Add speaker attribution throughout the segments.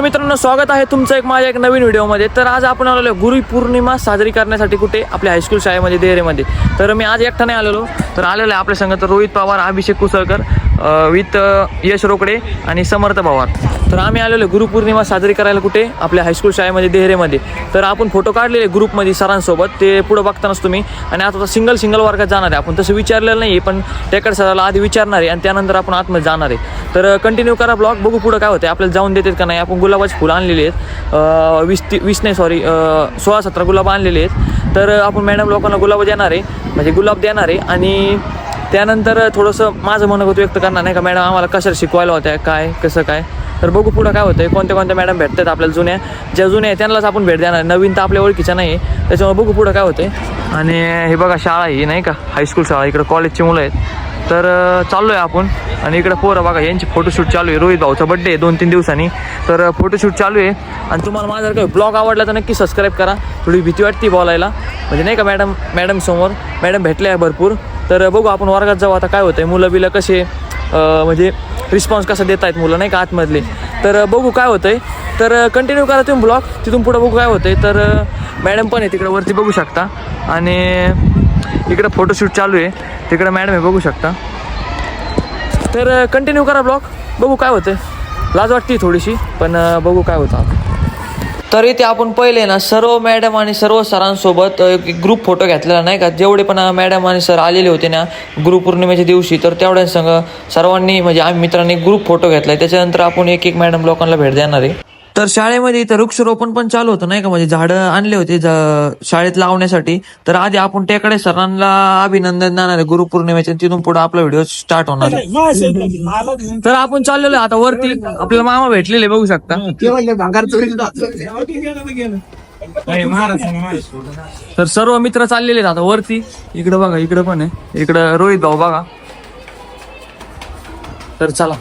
Speaker 1: मित्रांनो स्वागत आहे तुमचं एक माझ्या एक नवीन व्हिडिओमध्ये. तर आज आपण आलेलो गुरु पौर्णिमा साजरी करण्यासाठी कुठे? आपल्या हायस्कूल शाळेमध्ये देहरेमध्ये. तर मी आज एकटा नाही आलेलो. तर आलेलो आहे आपल्या संघ तर रोहित पवार अभिषेक कुसळकर. विथ यश रोकडे आणि समर्थ पवार. तर आम्ही आलेलो गुरुपौर्णिमा साजरी करायला कुठे? आपल्या हायस्कूल शाळेमध्ये देहरेमध्ये. तर आपण फोटो काढलेले ग्रुपमध्ये सरांसोबत. ते पुढं बघतानाच तुम्ही. आणि आता सिंगल सिंगल वर्गात जाणार आहे. आपण तसं विचारलेलं नाही आहे पण टेकड सराला आधी विचारणार आहे आणि त्यानंतर आपण आतमध्ये जाणार आहे. तर कंटिन्यू करा ब्लॉग बघू पुढं काय होतं आपल्याला जाऊन देतात का नाही? आपण गुलाबाची फुलं आणलेली आहेत. वीस ती वीस नाही सॉरी सोळा सतरा गुलाब आणलेले आहेत. तर आपण मॅडम लोकांना गुलाब देणार आहे. म्हणजे गुलाब देणार आहे. आणि त्यानंतर थोडंसं माझं म्हणणं होतं व्यक्त करणार नाही का मॅडम आम्हाला कशाला शिकवायला होत्या? काय? कसं काय? तर बघू पुढं काय होतं कोणत्या कोणत्या मॅडम भेटतात आपल्याला जुन्या ज्या जुन्या आहे त्यांनाच आपण भेट देणार. नवीन तर आपल्या ओळखीच्या नाही आहे त्याच्यामुळे बघू पुढं काय होतंय. आणि हे बघा शाळा ही नाही का हायस्कूल शाळा. इकडं कॉलेजची मुलं आहेत. तर चाललो आहे आपण. आणि इकडं पोरं बघा यांची फोटोशूट चालू आहे. रोहित भाऊचा बड्डे आहे दोन तीन दिवसांनी. तर फोटोशूट चालू आहे. आणि तुम्हाला माझा जर काही ब्लॉग आवडला तर नक्की सबस्क्राईब करा. थोडी भीती वाटते बोलायला. म्हणजे नाही का मॅडम मॅडम समोर मॅडम भेटले आहे भरपूर. तर बघू आपण वर्गात जाऊ. आता काय होतं मुलं बिलं कसे म्हणजे रिस्पॉन्स कसा देत आहेत मुलं नाही का आतमधले? तर बघू काय होतंय. तर कंटिन्यू करा तुम्ही ब्लॉग तिथून पुढं बघू काय होतंय. तर मॅडम पण आहे तिकडं वरती बघू शकता. आणि इकडं फोटोशूट चालू आहे. तिकडं मॅडम आहे बघू शकता. तर कंटिन्यू करा ब्लॉग बघू काय होतंय. लाज वाटते थोडीशी पण बघू काय होतं आता. तर इथे आपण पहिले ना सर्व मॅडम आणि सर्व सरांसोबत एक ग्रुप फोटो घेतलेला नाही का? जेवढे पण मॅडम आणि सर आलेले होते ना गुरुपौर्णिमेच्या दिवशी तर तेवढ्यांसंग सर्वांनी म्हणजे आम्ही मित्रांनी ग्रुप फोटो घेतलाय. त्याच्यानंतर आपण एक एक मॅडम लोकांना भेट देणार आहे. तर शाळेमध्ये इथं वृक्षारोपण पण चालू होतं नाही का? म्हणजे झाडं आणले होते ज- शाळेत लावण्यासाठी. तर आधी आपण टेकडे सरांना अभिनंदन आहे गुरुपौर्णिमेच्या तिथून पुढे आपला व्हिडिओ स्टार्ट होणार आहे. तर आपण चाललेलो आता वरती आपल्याला मामा भेटलेले बघू शकता. तर सर्व मित्र चाललेले आहेत आता वरती. इकडं बघा इकडं पण आहे. इकडं रोहित भाऊ बघा. तर चला.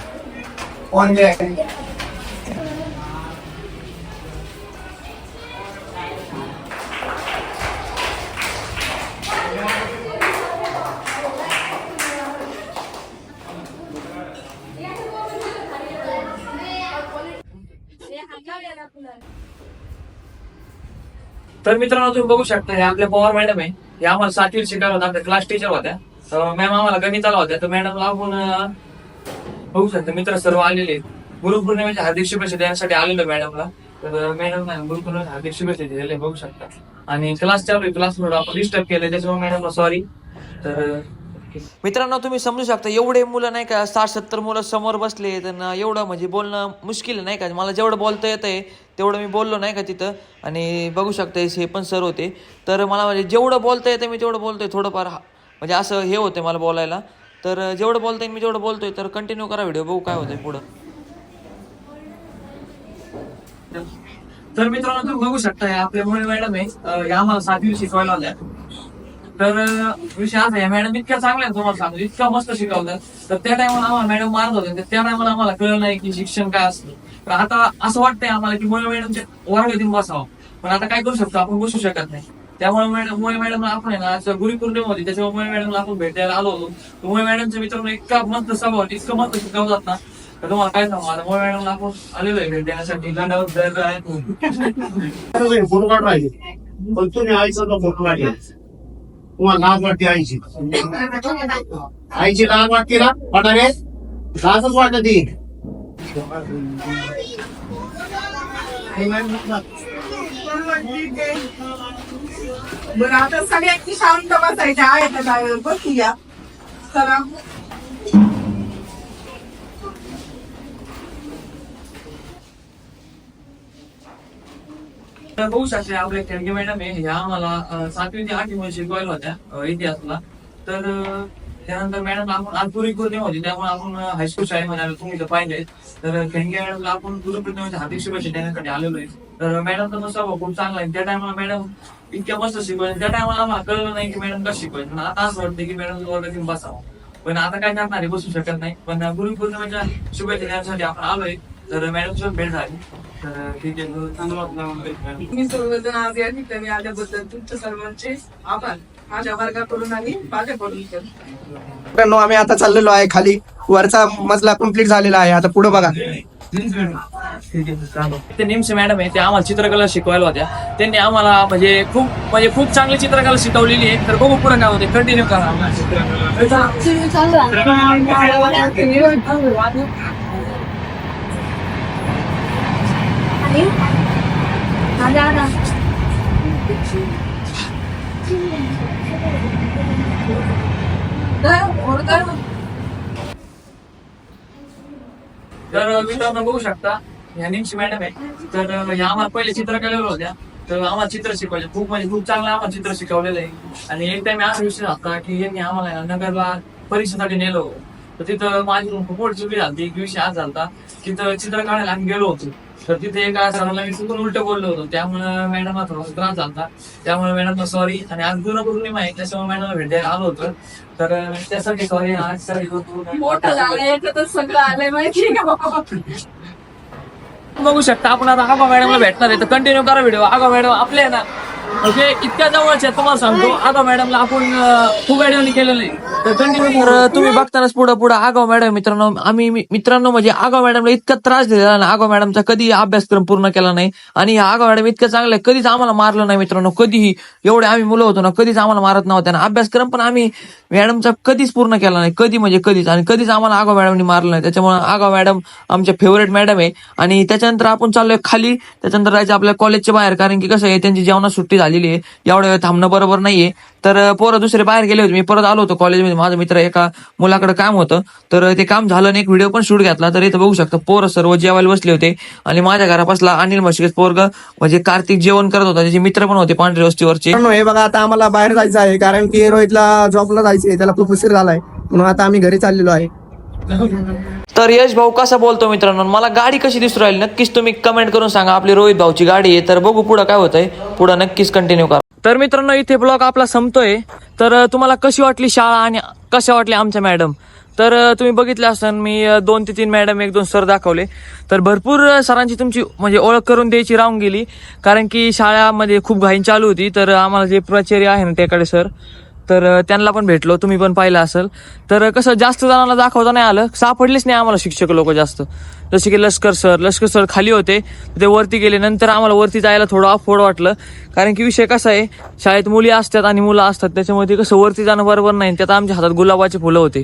Speaker 1: तर मित्रांनो तुम्ही बघू शकता हे आपल्या पवार मॅडम आहे. हे आम्हाला सातवी शिकायला होता आपल्या क्लास टीचर होत्या. तर मॅम आम्हाला गणिताला होत्या. तर मॅडमला आपण बघू शकता मित्र सर्व आलेले आहेत. गुरुपौर्णिमेच्या हार्दिक शुभेच्छा देण्यासाठी आलेलो मॅडमला तर मॅडम गुरुपौर्णिमेच्या हार्दिक शुभेच्छा दिलेले बघू शकता. आणि क्लास चालू आहे क्लास आपण डिस्टर्ब केलं त्याच्यामुळे मॅडमला सॉरी तर मित्रांनो तुम्ही समजू शकता एवढे मुलं नाही का साठ सत्तर मुलं समोर बसले तर एवढं म्हणजे बोलणं मुश्किल नाही का? मला जेवढं बोलता येतंय तेवढं मी बोललो नाही का तिथं. आणि बघू शकता हे पण सर होते. तर मला म्हणजे जेवढं बोलता येतं मी तेवढं बोलतोय थोडंफार. हा- म्हणजे असं हे होते मला बोलायला. तर जेवढं बोलता येईल मी जेवढं बोलतोय. तर कंटिन्यू करा व्हिडिओ बघू काय होतंय पुढं. तर मित्रांनो तुम्ही बघू शकता आपल्या मुळे मॅडम आहे. या आम्हाला सातवी शिकवायला आल्या. तर विषय असा आहे मॅडम इतक्या चांगल्या आहेत तुम्हाला सांगतो इतक्या मस्त शिकवतात. तर त्या टायमाला आम्हाला मॅडम मारत होते तर त्या टायमाला आम्हाला कळलं नाही की शिक्षण काय असतं. तर आता असं वाटतंय आम्हाला की मुळे मॅडमच्या वर्ग येऊन बसावं. पण आता काय करू शकतो आपण बसू शकत नाही. त्यामुळे मॅडम मुळे मॅडम आपण आहे ना आज होती त्याच्यामुळे मुळे मॅडमला आपण भेटायला आलो होतो. तर मुळे मॅडमच्या मित्रांनो इतका मस्त स्वभाव इतकं मस्त शिकवतात ना. तर तुम्हाला काय सांगू आता मुळे मॅडमला आपण आलेलो आहे भेट देण्यासाठी. दंडावर आहे
Speaker 2: फोटो काढ पण तुम्ही आईचा फोटो काढला तुम्हाला लाज वाटते आईची? आईची लाज वाटते ना? वाटाने लाजच वाटत ती.
Speaker 3: बरं आता सगळ्यांची शांत बसायच्या आहेत बसूया चला.
Speaker 1: तर बघू शकते आपल्या खेळगे मॅडम आहे ह्या आम्हाला सातवी ते आठवी मध्ये शिकवायला होत्या इतिहासला. तर त्यानंतर मॅडम आपण आज गुरुप्रतिमा होती त्यामुळे आपण हायस्कूल शाळेमध्ये आलो तुम्ही तर पाहिले तर खेळगे मॅडमला आपण गुरुपौर्णिमेच्या हार्दिक शुभेच्छा देण्यासाठी आलेलो आहे. तर मॅडम तर मस्त खूप चांगला आहे. त्या टायमाला मॅडम इतक्या मस्त शिकवायचं. त्या टायमाला आम्हाला कळलं नाही की मॅडम कसं शिकवायचं. आता असं वाटतं की मॅडम वर्गात बसावं. पण आता काय करणार आहे? बसू शकत नाही. पण गुरुपौर्णिमेच्या शुभेच्छा देण्यासाठी आपण आलोय. तर मॅडम सोबत भेट झाली. तर ठीक आहे चांगलं वाटलं
Speaker 3: मी सर्वजण आज या ठिकाणी आल्याबद्दल तुमच्या सर्वांचे आभार माझ्या वर्गाकडून आणि माझ्याकडून.
Speaker 4: मित्रांनो आम्ही आता चाललेलो आहे खाली. वरचा मजला कंप्लीट झालेला आहे. आता पुढे बघा.
Speaker 1: ते निमसे मॅडम आहे ते आम्हाला चित्रकला शिकवायला होत्या. त्यांनी आम्हाला म्हणजे खूप म्हणजे खूप चांगली चित्रकला शिकवलेली आहे. तर बघू पुढे काय होते. कंटिन्यू करा. तर मित्रांनो बघू शकता ह्या निमशी मॅडम आहे तर आम्हाला पहिले चित्रकलेवर होत्या तर आम्हाला चित्र शिकवायचे खूप म्हणजे खूप चांगलं आम्हाला चित्र शिकवलेलं आहे आणि एक टाइम असा विषय होता की यांनी आम्हाला नगरला परीक्षेसाठी नेलो तर तिथं माझी खूप मोठी चुकी झाली एक विषय आज झाला तिथं चित्र काढायला आम्ही गेलो होतो तर तिथे एका सरांना मी चुकून उलट बोललो होतो. त्यामुळे मॅडमला थोडासा त्रास झाला त्यामुळे मॅडमला सॉरी आणि आज गुरुपौर्णिमा आहे त्याच्यामुळे मॅडमला भेट द्यायला आलो होतो. तर त्यासाठी सॉरी आज सॉरी
Speaker 3: मोठं याच्यातच सगळं आलंय माहिती का
Speaker 1: बघू शकता आपण आता आगा मॅडमला भेटणार आहे. तर कंटिन्यू करा व्हिडिओ आगा मॅडम आपले ना. ओके? इतक्या जवळच्या तुम्हाला सांगतो. आगाव मॅडमला आपण खूप व्हिडिओनी केलेलं तर कंटिन्यू तर तुम्ही बघतानाच पुढं पुढं. आगाव मॅडम मित्रांनो. आम्ही मित्रांनो म्हणजे आगाव मॅडमला इतका त्रास दिलेला ना आगाव मॅडमचा कधी अभ्यासक्रम पूर्ण केला नाही. आणि ह्या आगाव मॅडम इतकं चांगलं आहे कधीच आम्हाला मारलं नाही मित्रांनो. कधीही. एवढे आम्ही मुलं होतो ना कधीच आम्हाला मारत नव्हत्या ना अभ्यासक्रम पण आम्ही मॅडमचा कधीच पूर्ण केला नाही. कधी म्हणजे कधीच. आणि कधीच आम्हाला आगाव मॅडमनी मारलं नाही. त्याच्यामुळे आगाव मॅडम आमच्या फेवरेट मॅडम आहे. आणि त्याच्यानंतर आपण चाललोय खाली. त्याच्यानंतर जायचं आपल्या कॉलेजच्या बाहेर. कारण की कसं आहे त्यांची जेवणात सुट्टी झाली. झालेली आहे. एवढ्या वेळ थांबणं बरोबर नाहीये. तर पोरं दुसरे बाहेर गेले होते. मी परत आलो होतो कॉलेजमध्ये माझा मित्र एका मुलाकडे काम होतं. तर ते काम झालं आणि एक व्हिडिओ पण शूट घेतला. तर इथं बघू शकता पोरं सर्व जेवायला बसले होते. आणि माझ्या घरापासला अनिल म्हशिकेत पोरग म्हणजे कार्तिक जेवण करत होता. त्याचे मित्र पण होते पांढरे वस्तीवरचे.
Speaker 4: हे बघा आता आम्हाला बाहेर जायचं आहे. कारण की रोहितला जॉबला आहे त्याला खूप उशीर झालाय. म्हणून आता आम्ही घरी चाललेलो आहे.
Speaker 1: तर यश भाऊ कसा बोलतो मित्रांनो मला गाडी कशी दिसू राहिली नक्कीच तुम्ही कमेंट करून सांगा. आपली रोहित भाऊची गाडी आहे तर बघू पुढं काय होतंय. पुढं नक्कीच कंटिन्यू करा. तर मित्रांनो इथे ब्लॉग आपला संपतोय. तर तुम्हाला कशी वाटली शाळा आणि कशा वाटल्या आमच्या मॅडम तर तुम्ही बघितले असताना मी दोन ते तीन मॅडम एक दोन सर दाखवले. तर भरपूर सरांची तुमची म्हणजे ओळख करून द्यायची राहून गेली. कारण की शाळामध्ये खूप घाईन चालू होती. तर आम्हाला जे प्राचार्य आहे ना त्याकडे सर तर त्यांना पण भेटलो तुम्ही पण पाहिलं असेल. तर कसं जास्त जणांना दाखवता नाही आलं. सापडलेच नाही आम्हाला शिक्षक लोक जास्त. जसे की लष्कर सर लष्कर सर खाली होते ते वरती गेले नंतर आम्हाला वरती जायला थोडं अफोर्ड वाटलं. कारण की विषय कसा आहे शाळेत मुली असतात आणि मुलं असतात त्याच्यामुळे ते कसं वरती जाणं बरोबर नाही. त्यात आमच्या हातात गुलाबाचे फुलं होते.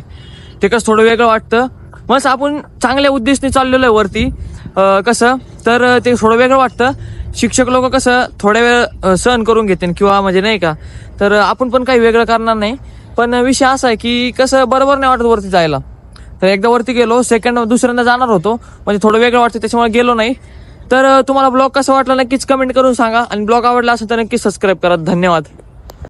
Speaker 1: ते कसं थोडं वेगळं वाटतं. मस्त आपण चांगल्या उद्देशने चाललेलो आहे वरती. कसं? तर ते थोडं वेगळं वाटतं. शिक्षक लोक कसं थोड्या वेळ सहन करून घेतील किंवा म्हणजे नाही का? तर आपण पण काही वेगळं करणार नाही. पण विषय असा आहे की कसं बरोबर नाही वाटत वरती जायला. तर एकदा वरती गेलो सेकंड दुसऱ्यांदा जाणार होतो. म्हणजे थोडं वेगळं वाटतं त्याच्यामुळे गेलो नाही. तर तुम्हाला ब्लॉग कसा वाटला नक्कीच कमेंट करून सांगा. आणि ब्लॉग आवडला असेल तर नक्कीच सबस्क्राईब करा. धन्यवाद.